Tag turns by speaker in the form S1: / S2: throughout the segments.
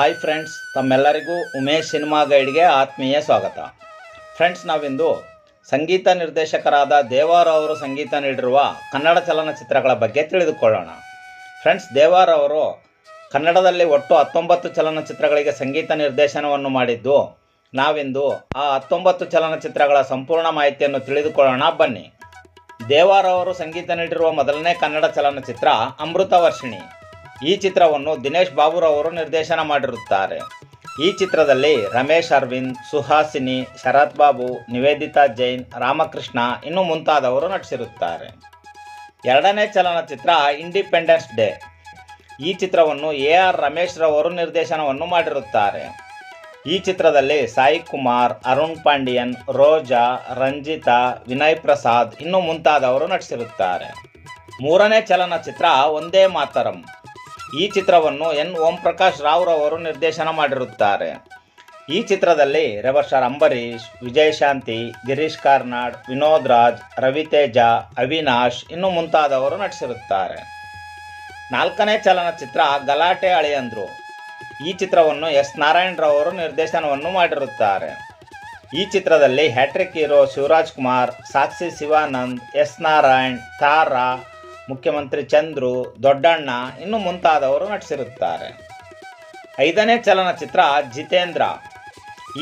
S1: Hi friends ತಮ್ಮೆಲ್ಲರಿಗೂ Umesh cinema ಗೈಡ್ಗೆ ಆತ್ಮೀಯ ಸ್ವಾಗತ. ಫ್ರೆಂಡ್ಸ್ ನಾವಿಂದು ಸಂಗೀತ ನಿರ್ದೇಶಕರಾದ ದೇವಾರಾವರು ಸಂಗೀತ ನೀಡಿರುವ ಕನ್ನಡ ಚಲನಚಿತ್ರಗಳ ಬಗ್ಗೆ ತಿಳಿದುಕೊಳ್ಳೋಣ. ಫ್ರೆಂಡ್ಸ್ ದೇವಾರಾವರು ಕನ್ನಡದಲ್ಲಿ ಒಟ್ಟು ಹತ್ತೊಂಬತ್ತು ಚಲನಚಿತ್ರಗಳಿಗೆ ಸಂಗೀತ ನಿರ್ದೇಶನವನ್ನು ಮಾಡಿದ್ದು, ನಾವಿಂದು ಆ ಹತ್ತೊಂಬತ್ತು ಚಲನಚಿತ್ರಗಳ ಸಂಪೂರ್ಣ ಮಾಹಿತಿಯನ್ನು ತಿಳಿದುಕೊಳ್ಳೋಣ, ಬನ್ನಿ. ದೇವಾರಾವರು ಸಂಗೀತ ನೀಡಿರುವ ಮೊದಲನೇ ಕನ್ನಡ ಚಲನಚಿತ್ರ ಅಮೃತ ವರ್ಷಿಣಿ. ಈ ಚಿತ್ರವನ್ನು ದಿನೇಶ್ ಬಾಬುರವರು ನಿರ್ದೇಶನ ಮಾಡಿರುತ್ತಾರೆ. ಈ ಚಿತ್ರದಲ್ಲಿ ರಮೇಶ್ ಅರವಿಂದ್, ಸುಹಾಸಿನಿ, ಶರತ್ ಬಾಬು, ನಿವೇದಿತಾ ಜೈನ್, ರಾಮಕೃಷ್ಣ ಇನ್ನು ಮುಂತಾದವರು ನಟಿಸಿರುತ್ತಾರೆ. ಎರಡನೇ ಚಲನಚಿತ್ರ ಇಂಡಿಪೆಂಡೆನ್ಸ್ ಡೇ ಈ ಚಿತ್ರವನ್ನು ಎ ಆರ್ ರಮೇಶ್ ರವರು ನಿರ್ದೇಶನವನ್ನು ಮಾಡಿರುತ್ತಾರೆ. ಈ ಚಿತ್ರದಲ್ಲಿ ಸಾಯಿ ಕುಮಾರ್, ಅರುಣ್ ಪಾಂಡಿಯನ್, ರೋಜಾ, ರಂಜಿತಾ, ವಿನಯ್ ಪ್ರಸಾದ್ ಇನ್ನು ಮುಂತಾದವರು ನಟಿಸಿರುತ್ತಾರೆ. ಮೂರನೇ ಚಲನಚಿತ್ರ ಒಂದೇ ಮಾತರಂ. ಈ ಚಿತ್ರವನ್ನು ಎನ್. ಓಂ ಪ್ರಕಾಶ್ ರಾವ್ ರವರು ನಿರ್ದೇಶನ ಮಾಡಿರುತ್ತಾರೆ. ಈ ಚಿತ್ರದಲ್ಲಿ ರೆಬರ್ಸ್ಟಾರ್ ಅಂಬರೀಷ್, ವಿಜಯಶಾಂತಿ, ಗಿರೀಶ್ ಕಾರ್ನಾಡ್, ವಿನೋದ್ ರಾಜ್ ರವಿತೇಜ ಅವಿನಾಶ್ ಇನ್ನು ಮುಂತಾದವರು ನಟಿಸಿರುತ್ತಾರೆ. ನಾಲ್ಕನೇ ಚಲನಚಿತ್ರ ಗಲಾಟೆ ಅಳಿಯಂದ್ರು. ಈ ಚಿತ್ರವನ್ನು ಎಸ್. ನಾರಾಯಣರವರು ನಿರ್ದೇಶನವನ್ನು ಮಾಡಿರುತ್ತಾರೆ. ಈ ಚಿತ್ರದಲ್ಲಿ hat trick hero Shivaraj Kumar, Sakshi Shivanand, S. Narayan, Tara Mukhyamantri Chandru, Doddanna ಇನ್ನು ಮುಂತಾದವರು ನಟಿಸಿರುತ್ತಾರೆ. ಐದನೇ ಚಲನಚಿತ್ರ ಜಿತೇಂದ್ರ.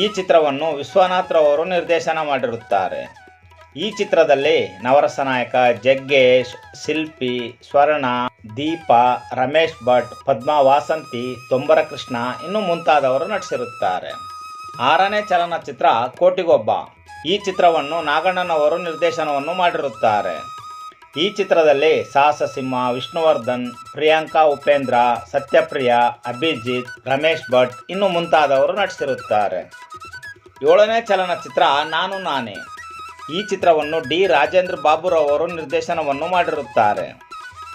S1: ಈ ಚಿತ್ರವನ್ನು ವಿಶ್ವನಾಥ್ ರವರು ನಿರ್ದೇಶನ ಮಾಡಿರುತ್ತಾರೆ. ಈ ಚಿತ್ರದಲ್ಲಿ ನವರಸ ನಾಯಕ ಜಗ್ಗೇಶ್, ಶಿಲ್ಪಿ, ಸ್ವರ್ಣ, ದೀಪ, ರಮೇಶ್ ಭಟ್, ಪದ್ಮಾ ವಾಸಂತಿ ತೊಂಬರ ಕೃಷ್ಣ ಇನ್ನು ಮುಂತಾದವರು ನಟಿಸಿರುತ್ತಾರೆ. ಆರನೇ ಚಲನಚಿತ್ರ ಕೋಟಿಗೊಬ್ಬ. ಈ ಚಿತ್ರವನ್ನು ನಾಗಣ್ಣನವರು ನಿರ್ದೇಶನವನ್ನು ಮಾಡಿರುತ್ತಾರೆ. ಈ ಚಿತ್ರದಲ್ಲಿ ಸಾಹಸ ಸಿಂಹ ವಿಷ್ಣುವರ್ಧನ್, ಪ್ರಿಯಾಂಕಾ ಉಪೇಂದ್ರ, ಸತ್ಯಪ್ರಿಯ, ಅಭಿಜಿತ್, ರಮೇಶ್ ಭಟ್ ಇನ್ನು ಮುಂತಾದವರು ನಟಿಸಿರುತ್ತಾರೆ. ಏಳನೇ ಚಲನಚಿತ್ರ ನಾನು ನಾನೇ. ಈ ಚಿತ್ರವನ್ನು ಡಿ ರಾಜೇಂದ್ರ ಬಾಬುರವರು ನಿರ್ದೇಶನವನ್ನು ಮಾಡಿರುತ್ತಾರೆ.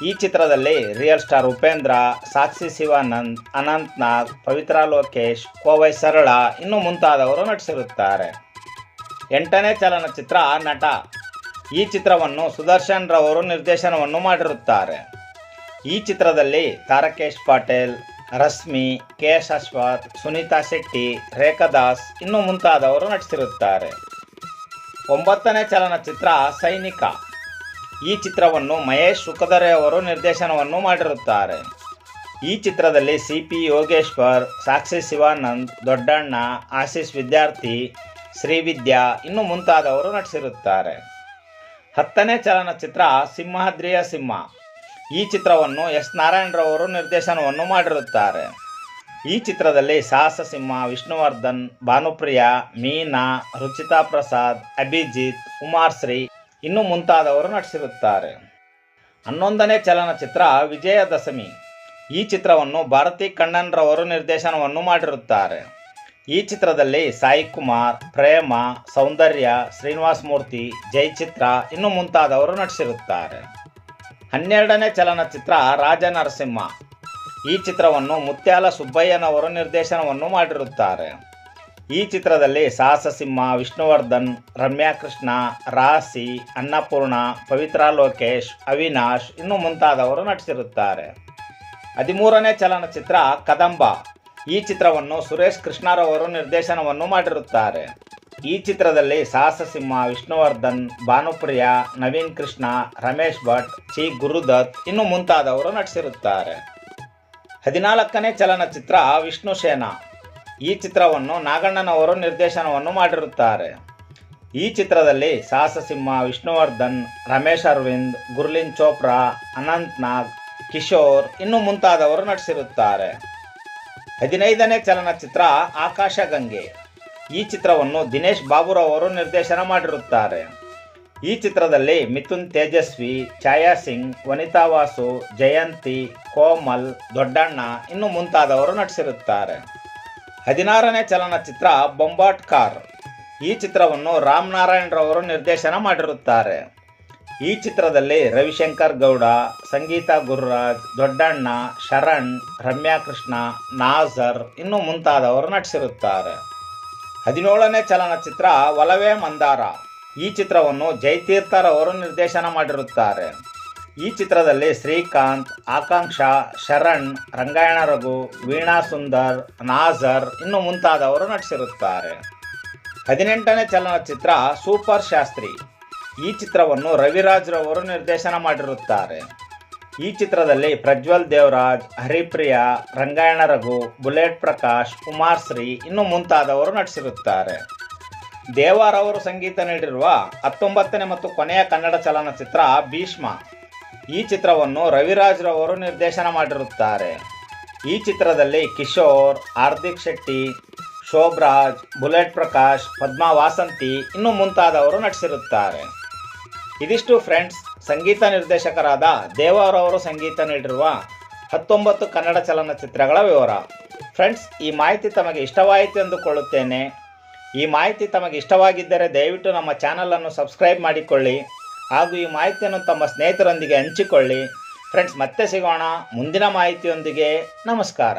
S1: ಈ ಚಿತ್ರದಲ್ಲಿ ರಿಯಲ್ ಸ್ಟಾರ್ ಉಪೇಂದ್ರ, ಸಾಕ್ಷಿ ಶಿವಾನಂದ್ ಅನಂತ್ ನಾಗ್ ಪವಿತ್ರ ಲೋಕೇಶ್, ಕೋವೈ ಸರಳ ಇನ್ನು ಮುಂತಾದವರು ನಟಿಸಿರುತ್ತಾರೆ. ಎಂಟನೇ ಚಲನಚಿತ್ರ ನಟ ಈ ಚಿತ್ರವನ್ನು ಸುದರ್ಶನ್ ರವರು ನಿರ್ದೇಶನವನ್ನು ಮಾಡಿರುತ್ತಾರೆ. ಈ ಚಿತ್ರದಲ್ಲಿ ತಾರಕೇಶ್ ಪಾಟೇಲ್, ರಶ್ಮಿ, ಕೆ ಎಸ್ ಅಶ್ವಥ್, ಸುನೀತಾ ಶೆಟ್ಟಿ ರೇಖಾದಾಸ್ ಇನ್ನು ಮುಂತಾದವರು ನಟಿಸಿರುತ್ತಾರೆ. ಒಂಬತ್ತನೇ ಚಲನಚಿತ್ರ ಸೈನಿಕ. ಈ ಚಿತ್ರವನ್ನು ಮಹೇಶ್ ಸುಖದರೆ ಅವರು ನಿರ್ದೇಶನವನ್ನು ಮಾಡಿರುತ್ತಾರೆ. ಈ ಚಿತ್ರದಲ್ಲಿ ಸಿ ಪಿ ಯೋಗೇಶ್ವರ್, ಸಾಕ್ಷಿ ಶಿವಾನಂದ್, ದೊಡ್ಡಣ್ಣ, ಆಶೀಶ್ ವಿದ್ಯಾರ್ಥಿ, ಶ್ರೀವಿದ್ಯಾ ಇನ್ನು ಮುಂತಾದವರು ನಟಿಸಿರುತ್ತಾರೆ. ಹತ್ತನೇ ಚಲನಚಿತ್ರ ಸಿಂಹದ್ರಿಯ ಸಿಂಹ. ಈ ಚಿತ್ರವನ್ನು ಎಸ್. ನಾರಾಯಣರವರು ನಿರ್ದೇಶನವನ್ನು ಮಾಡಿರುತ್ತಾರೆ. ಈ ಚಿತ್ರದಲ್ಲಿ ಸಾಹಸ ಸಿಂಹ ವಿಷ್ಣುವರ್ಧನ್, ಭಾನುಪ್ರಿಯ, ಮೀನಾ, ರುಚಿತಾ ಪ್ರಸಾದ್, ಅಭಿಜಿತ್ ಕುಮಾರ್ಶ್ರೀ ಇನ್ನು ಮುಂತಾದವರು ನಟಿಸಿರುತ್ತಾರೆ. ಹನ್ನೊಂದನೇ ಚಲನಚಿತ್ರ ವಿಜಯದಶಮಿ. ಈ ಚಿತ್ರವನ್ನು ಭಾರತಿ ಕಣ್ಣನ್ರವರು ನಿರ್ದೇಶನವನ್ನು ಮಾಡಿರುತ್ತಾರೆ. ಈ ಚಿತ್ರದಲ್ಲಿ ಸಾಯಿ ಕುಮಾರ್, ಪ್ರೇಮ, ಸೌಂದರ್ಯ, ಶ್ರೀನಿವಾಸ್ ಮೂರ್ತಿ, ಜಯಚಿತ್ರ ಇನ್ನು ಮುಂತಾದವರು ನಟಿಸಿರುತ್ತಾರೆ. ಹನ್ನೆರಡನೇ ಚಲನಚಿತ್ರ ರಾಜ ನರಸಿಂಹ ಈ ಚಿತ್ರವನ್ನು ಮುತ್ಯಾಲ ಸುಬ್ಬಯ್ಯನವರು ನಿರ್ದೇಶನವನ್ನು ಮಾಡಿರುತ್ತಾರೆ. ಈ ಚಿತ್ರದಲ್ಲಿ ಸಾಹಸಸಿಂಹ ವಿಷ್ಣುವರ್ಧನ್, ರಮ್ಯಾ ಕೃಷ್ಣ, ರಾಸಿ, ಅನ್ನಪೂರ್ಣ, ಪವಿತ್ರ ಲೋಕೇಶ್, ಅವಿನಾಶ್ ಇನ್ನು ಮುಂತಾದವರು ನಟಿಸಿರುತ್ತಾರೆ. ಹದಿಮೂರನೇ ಚಲನಚಿತ್ರ ಕದಂಬ. ಈ ಚಿತ್ರವನ್ನು ಸುರೇಶ್ ಕೃಷ್ಣರವರು ನಿರ್ದೇಶನವನ್ನು ಮಾಡಿರುತ್ತಾರೆ. ಈ ಚಿತ್ರದಲ್ಲಿ ಸಾಹಸ ಸಿಂಹ ವಿಷ್ಣುವರ್ಧನ್, ಭಾನುಪ್ರಿಯ, ನವೀನ್ ಕೃಷ್ಣ, ರಮೇಶ್ ಭಟ್ ಚಿ ಗುರುದತ್ ಇನ್ನು ಮುಂತಾದವರು ನಟಿಸಿರುತ್ತಾರೆ. ಹದಿನಾಲ್ಕನೇ ಚಲನಚಿತ್ರ ವಿಷ್ಣು ಸೇನಾ. ಈ ಚಿತ್ರವನ್ನು ನಾಗಣ್ಣನವರು ನಿರ್ದೇಶನವನ್ನು ಮಾಡಿರುತ್ತಾರೆ. ಈ ಚಿತ್ರದಲ್ಲಿ ಸಾಹಸ ಸಿಂಹ ವಿಷ್ಣುವರ್ಧನ್, ರಮೇಶ್ ಅರವಿಂದ್, ಗುರ್ಲಿನ್ ಚೋಪ್ರಾ, ಅನಂತ್ ನಾಗ್, ಕಿಶೋರ್ ಇನ್ನು ಮುಂತಾದವರು ನಟಿಸಿರುತ್ತಾರೆ. ಹದಿನೈದನೇ ಚಲನಚಿತ್ರ ಆಕಾಶ ಗಂಗೆ ಈ ಚಿತ್ರವನ್ನು ದಿನೇಶ್ ಬಾಬುರವರು ನಿರ್ದೇಶನ ಮಾಡಿರುತ್ತಾರೆ. ಈ ಚಿತ್ರದಲ್ಲಿ ಮಿಥುನ್ ತೇಜಸ್ವಿ, ಛಾಯಾ ಸಿಂಗ್, ವನಿತಾ ವಾಸು, ಜಯಂತಿ, ಕೋಮಲ್, ದೊಡ್ಡಣ್ಣ ಇನ್ನು ಮುಂತಾದವರು ನಟಿಸಿರುತ್ತಾರೆ. ಹದಿನಾರನೇ ಚಲನಚಿತ್ರ ಬೊಂಬಾಟ್ ಕಾರ್ ಈ ಚಿತ್ರವನ್ನು ರಾಮ್ ನಾರಾಯಣ್ ರವರು ನಿರ್ದೇಶನ ಮಾಡಿರುತ್ತಾರೆ. ಈ ಚಿತ್ರದಲ್ಲಿ ರವಿಶಂಕರ್ ಗೌಡ, ಸಂಗೀತ ಗುರುರಾಜ್, ದೊಡ್ಡಣ್ಣ, ಶರಣ್ ರಮ್ಯಾ ಕೃಷ್ಣ ನಾಜರ್ ಇನ್ನು ಮುಂತಾದವರು ನಟಿಸಿರುತ್ತಾರೆ. ಹದಿನೇಳನೇ ಚಲನಚಿತ್ರ ಒಲವೇ ಮಂದಾರ. ಈ ಚಿತ್ರವನ್ನು ಜಯತೀರ್ಥರವರು ನಿರ್ದೇಶನ ಮಾಡಿರುತ್ತಾರೆ. ಈ ಚಿತ್ರದಲ್ಲಿ ಶ್ರೀಕಾಂತ್, ಆಕಾಂಕ್ಷಾ, ಶರಣ್, ರಂಗಾಯಣ ರಘು, ವೀಣಾ ಸುಂದರ್, ನಾಜರ್ ಇನ್ನು ಮುಂತಾದವರು ನಟಿಸಿರುತ್ತಾರೆ. ಹದಿನೆಂಟನೇ ಚಲನಚಿತ್ರ ಸೂಪರ್ ಶಾಸ್ತ್ರಿ. ಈ ಚಿತ್ರವನ್ನು ರವಿರಾಜ್ ರವರು ನಿರ್ದೇಶನ ಮಾಡಿರುತ್ತಾರೆ. ಈ ಚಿತ್ರದಲ್ಲಿ ಪ್ರಜ್ವಲ್ ದೇವರಾಜ್, ಹರಿಪ್ರಿಯಾ, ರಂಗಾಯಣ ರಘು, ಬುಲೆಟ್ ಪ್ರಕಾಶ್, ಕುಮಾರ್ ಶ್ರೀ ಇನ್ನು ಮುಂತಾದವರು ನಟಿಸಿರುತ್ತಾರೆ. ದೇವಾರವರು ಸಂಗೀತ ನೀಡಿರುವ ಹತ್ತೊಂಬತ್ತನೇ ಮತ್ತು ಕೊನೆಯ ಕನ್ನಡ ಚಲನಚಿತ್ರ ಭೀಷ್ಮ. ಈ ಚಿತ್ರವನ್ನು ರವಿರಾಜ್ ರವರು ನಿರ್ದೇಶನ ಮಾಡಿರುತ್ತಾರೆ. ಈ ಚಿತ್ರದಲ್ಲಿ ಕಿಶೋರ್, ಹಾರ್ದಿಕ್ ಶೆಟ್ಟಿ, ಶೋಭರಾಜ್, ಬುಲೆಟ್ ಪ್ರಕಾಶ್, ಪದ್ಮಾ ವಾಸಂತಿ ಇನ್ನು ಮುಂತಾದವರು ನಟಿಸಿರುತ್ತಾರೆ. ಇದಿಷ್ಟು ಫ್ರೆಂಡ್ಸ್, ಸಂಗೀತ ನಿರ್ದೇಶಕರಾದ ದೇವರವರು ಸಂಗೀತ ನೀಡಿರುವ ಹತ್ತೊಂಬತ್ತು ಕನ್ನಡ ಚಲನಚಿತ್ರಗಳ ವಿವರ. ಫ್ರೆಂಡ್ಸ್, ಈ ಮಾಹಿತಿ ತಮಗೆ ಇಷ್ಟವಾಯಿತು ಎಂದುಕೊಳ್ಳುತ್ತೇನೆ. ಈ ಮಾಹಿತಿ ತಮಗೆ ಇಷ್ಟವಾಗಿದ್ದರೆ ದಯವಿಟ್ಟು ನಮ್ಮ ಚಾನಲನ್ನು ಸಬ್ಸ್ಕ್ರೈಬ್ ಮಾಡಿಕೊಳ್ಳಿ ಹಾಗೂ ಈ ಮಾಹಿತಿಯನ್ನು ತಮ್ಮ ಸ್ನೇಹಿತರೊಂದಿಗೆ ಹಂಚಿಕೊಳ್ಳಿ. ಫ್ರೆಂಡ್ಸ್, ಮತ್ತೆ ಸಿಗೋಣ ಮುಂದಿನ ಮಾಹಿತಿಯೊಂದಿಗೆ. ನಮಸ್ಕಾರ.